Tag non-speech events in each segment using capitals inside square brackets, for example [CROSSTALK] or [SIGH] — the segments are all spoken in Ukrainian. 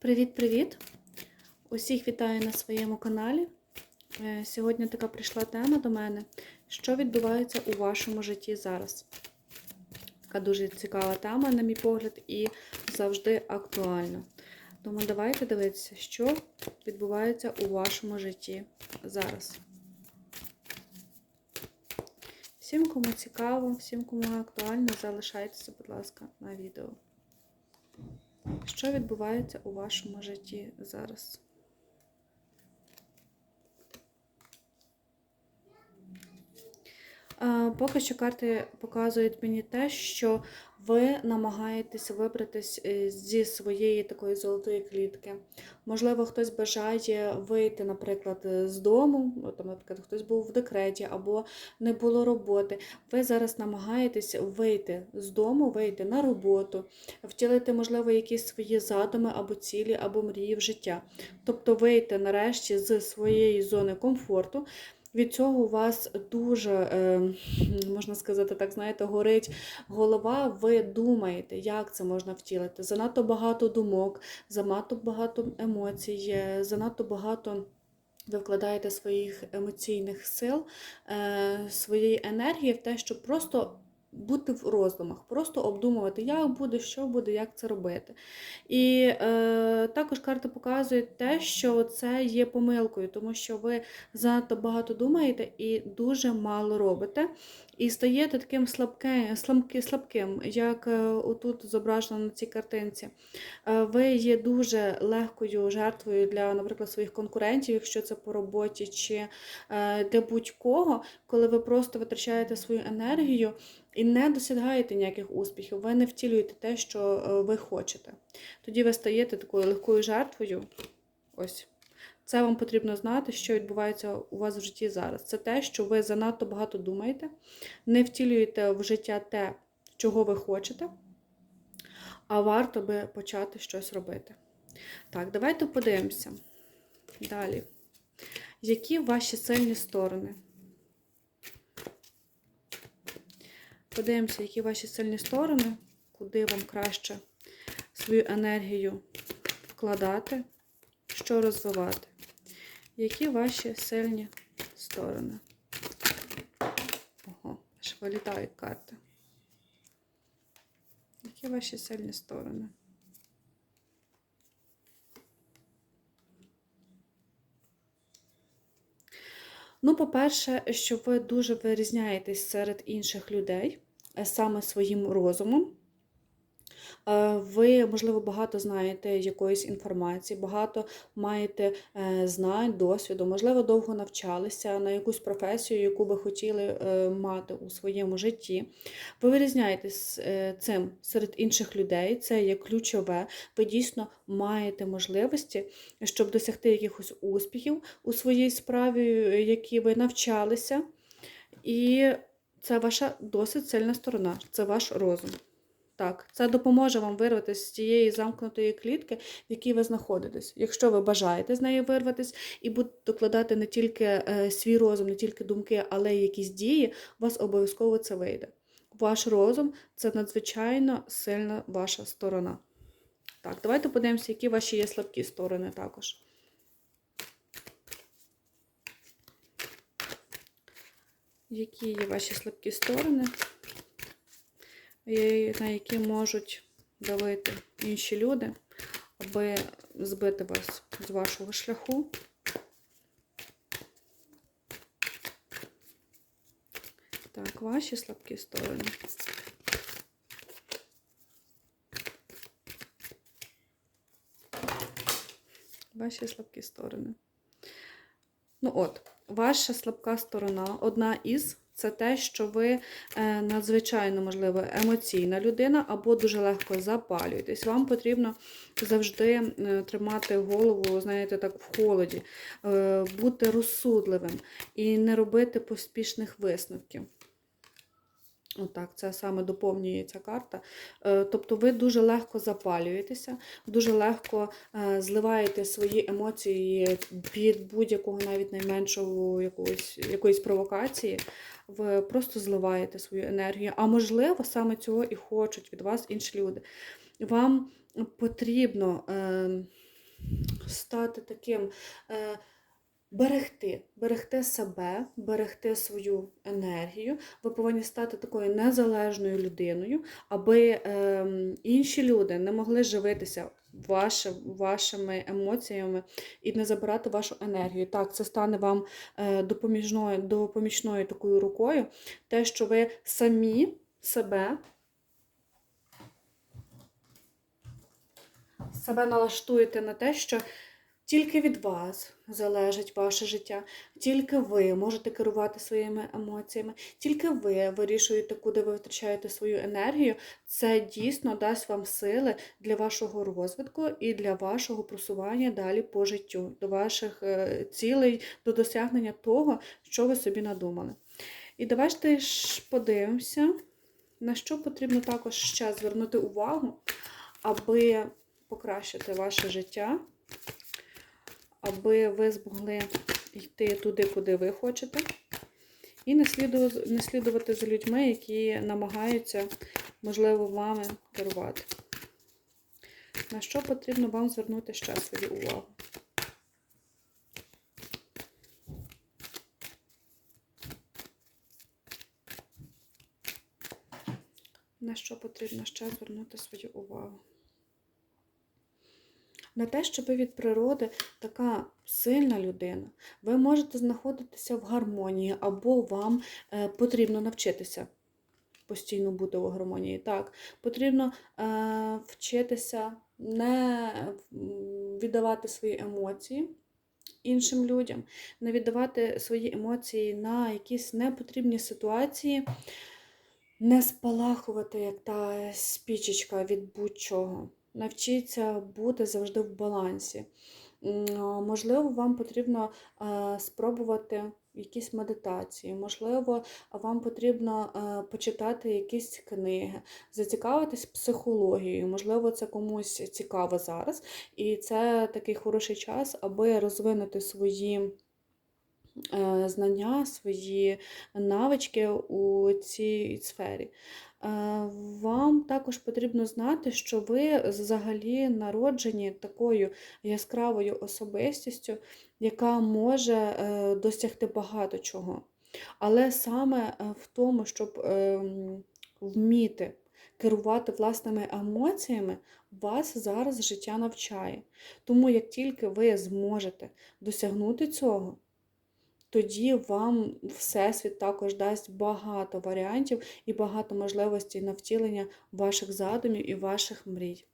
Привіт-привіт! Усіх вітаю на своєму каналі. Е, Сьогодні така прийшла тема до мене, що відбувається у вашому житті зараз. Така дуже цікава тема, на мій погляд, і завжди актуальна. Тому давайте дивитися, що відбувається у вашому житті зараз. Всім, кому цікаво, всім, кому актуально, залишайтеся, будь ласка, на відео. Що відбувається у вашому житті зараз? Поки що карти показують мені те, що ви намагаєтесь вибратись е, зі своєї такої золотої клітки. Можливо, хтось бажає вийти, наприклад, з дому, там, наприклад, хтось був в декреті або не було роботи. Ви зараз намагаєтесь вийти з дому, вийти на роботу, втілити, можливо, якісь свої задуми або цілі, або мрії в життя. Тобто вийти нарешті з своєї зони комфорту. Від цього у вас дуже, е, можна сказати, так, знаєте, горить голова, ви думаєте, як це можна втілити. Занадто багато думок, занадто багато емоцій, занадто багато. Ви вкладаєте своїх емоційних сил, е, своєї енергії в те, щоб просто бути в роздумах, просто обдумувати, як буде, що буде, як це робити. І е, також карти показують те, що це є помилкою, тому що ви занадто багато думаєте і дуже мало робите. І стаєте таким слабким, слабким, слабким як е, отут зображено на цій картинці. Е, Ви є дуже легкою жертвою для, наприклад, своїх конкурентів, якщо це по роботі чи е, для будь-кого, коли ви просто витрачаєте свою енергію і не досягаєте ніяких успіхів, ви не втілюєте те, що е, ви хочете. Тоді ви стаєте такою легкою жертвою. Ось. Це вам потрібно знати, що відбувається у вас в житті зараз. Це те, що ви занадто багато думаєте, не втілюєте в життя те, чого ви хочете, а варто би почати щось робити. Так, давайте подивимося. Далі. Які ваші сильні сторони? Подивимося, які ваші сильні сторони, куди вам краще свою енергію вкладати, що розвивати. Які ваші сильні сторони? Ого, аж вилітають карти. Які ваші сильні сторони? Ну, по-перше, що ви дуже вирізняєтесь серед інших людей саме своїм розумом. Е, Ви, можливо, багато знаєте якоїсь інформації, багато маєте е, знань, досвіду, можливо, довго навчалися на якусь професію, яку ви хотіли е, мати у своєму житті. Ви вирізняєтесь е, цим серед інших людей, це є ключове. Ви дійсно маєте можливості, щоб досягти якихось успіхів у своїй справі, які ви навчалися. І це ваша досить сильна сторона, це ваш розум. Так, це допоможе вам вирватися з тієї замкнутої клітки, в якій ви знаходитесь. Якщо ви бажаєте з неї вирватися і будете докладати не тільки е, свій розум, не тільки думки, але й якісь дії, у вас обов'язково це вийде. Ваш розум це надзвичайно сильна ваша сторона. Так, давайте подивимося, які ваші є слабкі сторони також. Які є ваші слабкі сторони? на які можуть давити інші люди, аби збити вас з вашого шляху. Так, ваші слабкі сторони. Ваші слабкі сторони. Ну от, ваша слабка сторона, одна із це те, що ви е, надзвичайно, можливо, емоційна людина або дуже легко запалюєтесь. Вам потрібно завжди е, тримати голову, знаєте, так, в холоді, е, бути розсудливим і не робити поспішних висновків. Отак, це саме доповнює ця карта. Тобто ви дуже легко запалюєтеся, дуже легко зливаєте свої емоції під будь-якого навіть найменшого якогось, якоїсь провокації ви просто зливаєте свою енергію. А можливо, саме цього і хочуть від вас інші люди. Вам потрібно е, стати таким. Е, Берегти, берегти себе, берегти свою енергію. Ви повинні стати такою незалежною людиною, аби е, інші люди не могли живитися ваше, вашими емоціями і не забирати вашу енергію. Так, це стане вам е, допоміжною, допомічною такою рукою, те, що ви самі себе. Себе налаштуєте на те, що тільки від вас залежить ваше життя, тільки ви можете керувати своїми емоціями, тільки ви вирішуєте, куди ви витрачаєте свою енергію. Це дійсно дасть вам сили для вашого розвитку і для вашого просування далі по життю, до ваших е, цілей, до досягнення того, що ви собі надумали. І давайте ж подивимося, на що потрібно також ще звернути увагу, аби покращити ваше життя аби ви змогли йти туди, куди ви хочете, і не слідувати, за людьми, які намагаються, можливо, вами керувати. На що потрібно вам звернути ще свою увагу? На що потрібно ще звернути свою увагу? На те, що ви від природи така сильна людина, ви можете знаходитися в гармонії, або вам е, потрібно навчитися постійно бути у гармонії. Так, потрібно е, вчитися не віддавати свої емоції. Іншим людям, не віддавати свої емоції на якісь непотрібні ситуації, не спалахувати, як та спічечка від будь-чого навчіться бути завжди в балансі. Можливо, вам потрібно спробувати якісь медитації, можливо, вам потрібно почитати якісь книги, зацікавитись психологією, можливо, це комусь цікаво зараз. І це такий хороший час, аби розвинути свої. Е, знання, свої навички у цій сфері. Е, вам також потрібно знати, що ви взагалі народжені такою яскравою особистістю, яка може е, досягти багато чого. Але саме в тому, щоб ем, вміти керувати власними емоціями, вас зараз життя навчає. Тому як тільки ви зможете досягнути цього, тоді вам Всесвіт також дасть багато варіантів і багато можливостей на втілення ваших задумів і ваших мрій.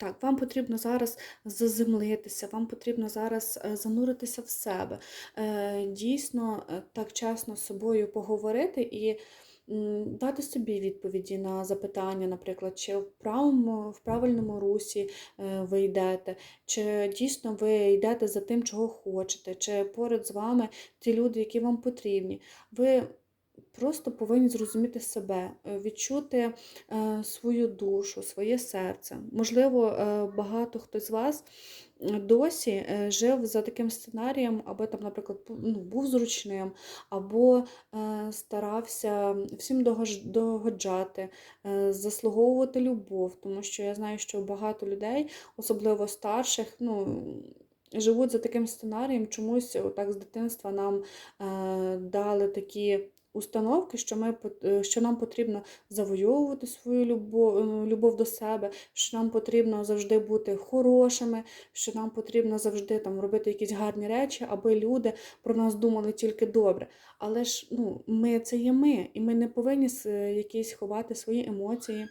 Так, вам потрібно зараз заземлитися, вам потрібно зараз е, зануритися в себе, е, дійсно е, так чесно з собою поговорити і дати собі відповіді на запитання, наприклад, чи в правому, в правильному русі е, ви йдете, чи дійсно ви йдете за тим, чого хочете, чи поряд з вами ті люди, які вам потрібні. Ви Просто повинні зрозуміти себе, е, відчути е, свою душу, своє серце. Можливо, багато хто з вас досі е, жив за таким сценарієм, аби там, наприклад, ну, був зручним, або е, старався всім догоджати, е, заслуговувати любов, тому що я знаю, що багато людей, особливо старших, ну. Живуть за таким сценарієм, чомусь так з дитинства нам е, дали такі установки, що ми, е, що нам потрібно завойовувати свою любов, е, любов до себе, що нам потрібно завжди бути хорошими, що нам потрібно завжди там робити якісь гарні речі, аби люди про нас думали тільки добре. Але ж ну, ми це є ми, і ми не повинні е, якісь ховати свої емоції.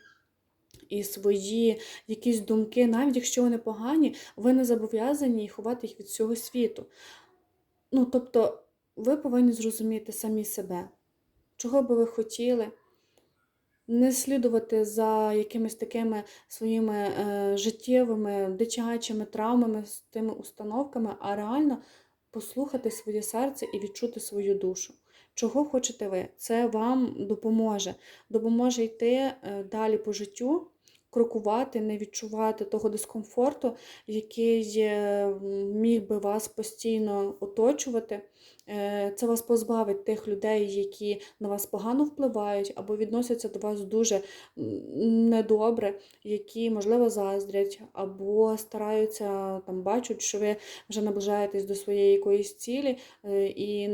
І свої якісь думки, навіть якщо вони погані, ви не зобов'язані ховати їх від всього світу. Ну, тобто, ви повинні зрозуміти самі себе чого би ви хотіли. Не слідувати за якимись такими своїми е, життєвими, дитячими травмами, з тими установками, а реально послухати своє серце і відчути свою душу. Чого хочете ви? Це вам допоможе. Допоможе йти е, далі по життю, крокувати, не відчувати того дискомфорту, який міг би вас постійно оточувати. Е, Це вас позбавить тих людей, які на вас погано впливають або відносяться до вас дуже недобре, які, можливо, заздрять, або стараються там бачать, що ви вже наближаєтесь до своєї якоїсь цілі е, і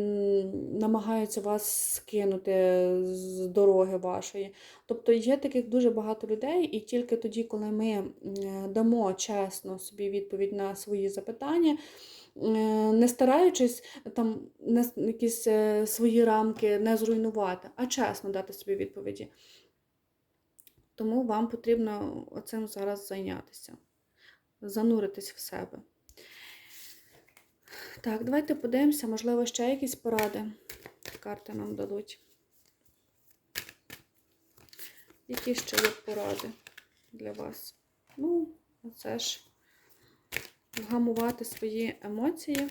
намагаються вас скинути з дороги вашої. Тобто є таких дуже багато людей, і тільки тоді, коли ми дамо чесно собі відповідь на свої запитання, е, не стараючись там якісь е, свої рамки не зруйнувати, а чесно дати собі відповіді. Тому вам потрібно цим зараз зайнятися, зануритись в себе. Так, давайте подивимося, можливо, ще якісь поради карти нам дадуть. Які ще є поради для вас? Ну, це ж вгамувати свої емоції,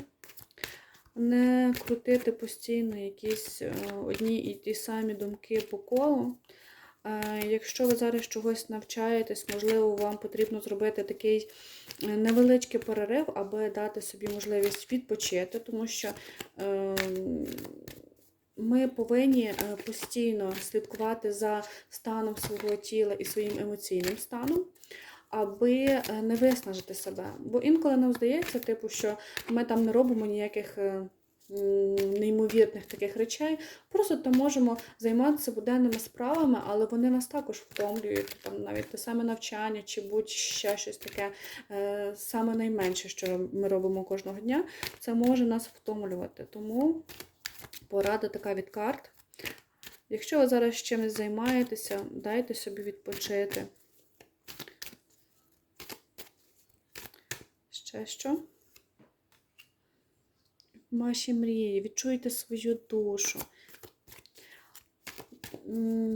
не крутити постійно якісь е, одні і ті самі думки по колу. Е, Якщо ви зараз чогось навчаєтесь, можливо, вам потрібно зробити такий е, невеличкий перерив, аби дати собі можливість відпочити, тому що е, ми повинні постійно слідкувати за станом свого тіла і своїм емоційним станом. Аби е, не виснажити себе. Бо інколи нам здається, типу, що ми там не робимо ніяких е, неймовірних таких речей. Просто там можемо займатися буденними справами, але вони нас також втомлюють. Там навіть те саме навчання чи будь-ще щось таке. Е, Саме найменше, що ми робимо кожного дня, це може нас втомлювати. Тому порада така від карт. Якщо ви зараз чимось займаєтеся, дайте собі відпочити. Ще що? Ваші мрії, відчуйте свою душу.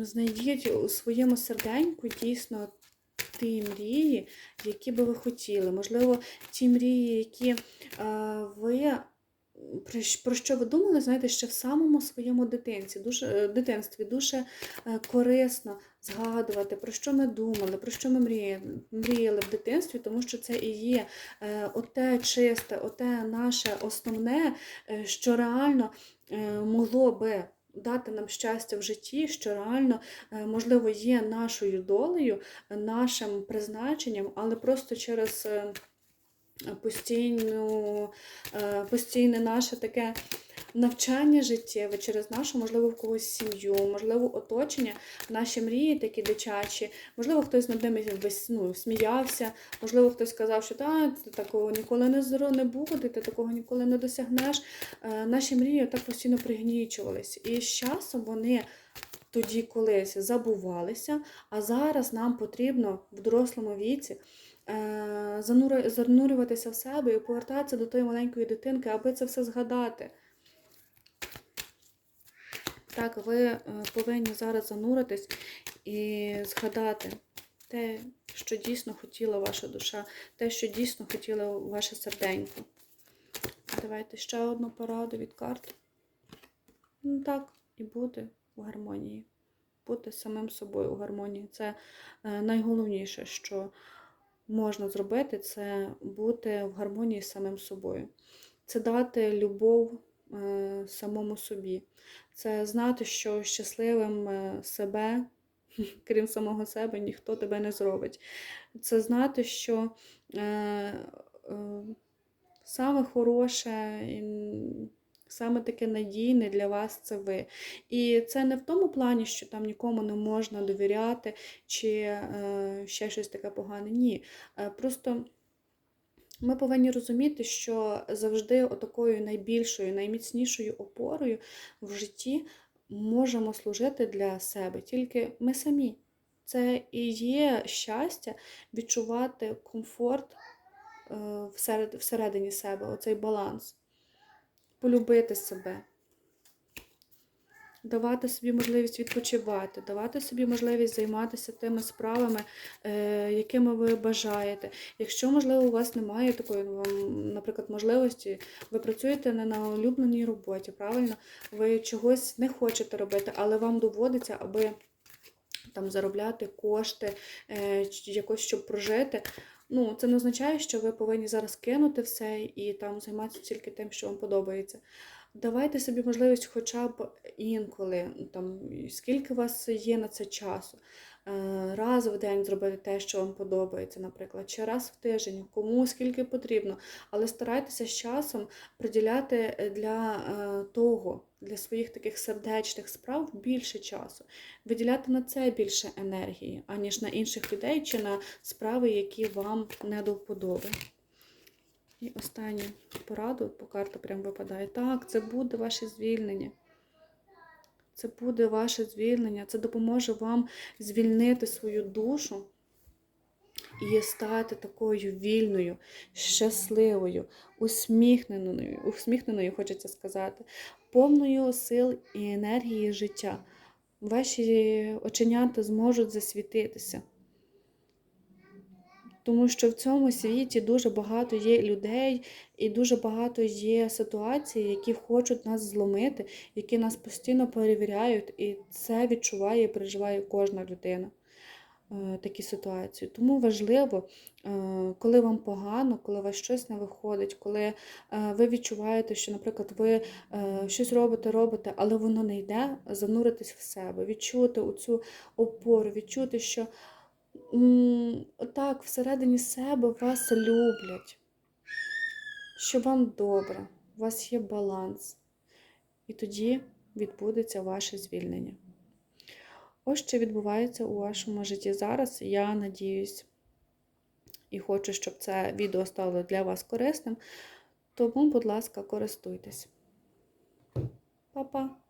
Знайдіть у своєму серденьку дійсно ті мрії, які би ви хотіли. Можливо, ті мрії, які е, ви про що ви думали, знаєте, ще в самому своєму дитинці, дуже, дитинстві дуже е, корисно згадувати, про що ми думали, про що ми мріяли, мріяли в дитинстві, тому що це і є е, оте чисте, оте наше основне, е, що реально могло би дати нам щастя в житті, що реально, можливо, є нашою долею, нашим призначенням, але просто через. Постійну, е, постійне наше таке навчання життєве через нашу, можливо, в когось сім'ю, можливо, оточення, наші мрії такі дитячі, можливо, хтось над ними ну, сміявся, можливо, хтось сказав, що та, ти такого ніколи не не буде, ти такого ніколи не досягнеш. Е, Наші мрії так постійно пригнічувались. І з часом вони. Тоді колись забувалися, а зараз нам потрібно в дорослому віці занурюватися в себе і повертатися до тої маленької дитинки, аби це все згадати. Так, ви е, повинні зараз зануритись і згадати те, що дійсно хотіла ваша душа, те, що дійсно хотіло ваше серденько. Давайте ще одну пораду від карт. Ну так, і бути в гармонії. Бути самим собою у гармонії. Це е, найголовніше, що можна зробити, це бути в гармонії з самим собою. Це дати любов е, самому собі. Це знати, що щасливим е, себе, [LAUGHS] крім самого себе, ніхто тебе не зробить. Це знати, що е, саме хороше саме таке надійне для вас це ви. І це не в тому плані, що там нікому не можна довіряти чи е, ще щось таке погане. Ні. Е, просто ми повинні розуміти, що завжди отакою найбільшою, найміцнішою опорою в житті можемо служити для себе тільки ми самі. Це і є щастя відчувати комфорт е, всеред, всередині себе, оцей баланс, полюбити себе, давати собі можливість відпочивати, давати собі можливість займатися тими справами, е, якими ви бажаєте. Якщо, можливо, у вас немає такої, ну, вам, наприклад, можливості, ви працюєте не на улюбленій роботі, правильно? Ви чогось не хочете робити, але вам доводиться, аби там заробляти кошти, е, якось щоб прожити. Ну, це не означає, що ви повинні зараз кинути все і там займатися тільки тим, що вам подобається. Давайте собі можливість хоча б інколи, там, скільки у вас є на це часу. Е, Раз в день зробити те, що вам подобається, наприклад, чи раз в тиждень, кому скільки потрібно. Але старайтеся з часом приділяти е, для е, того, для своїх таких сердечних справ більше часу, виділяти на це більше енергії, аніж на інших людей чи на справи, які вам не до вподоби. І останню пораду, по карта прям випадає. Так, це буде ваше звільнення. Це буде ваше звільнення. Це допоможе вам звільнити свою душу і стати такою вільною, щасливою, усміхненою, усміхненою, хочеться сказати, повною сил і енергії життя. Ваші оченята зможуть засвітитися. Тому що в цьому світі дуже багато є людей і дуже багато є ситуацій, які хочуть нас зломити, які нас постійно перевіряють, і це відчуває і переживає кожна людина. е, Такі ситуації. Тому важливо, е, коли вам погано, коли у вас щось не виходить, коли е, ви відчуваєте, що, наприклад, ви щось робите, робите, але воно не йде, зануритись в себе, відчути оцю опору, відчути, що м, так, всередині себе вас люблять, що вам добре, у вас є баланс. І тоді відбудеться ваше звільнення. Ось що відбувається у вашому житті зараз. Я надіюсь і хочу, щоб це відео стало для вас корисним. Тому, будь ласка, користуйтесь. Па-па!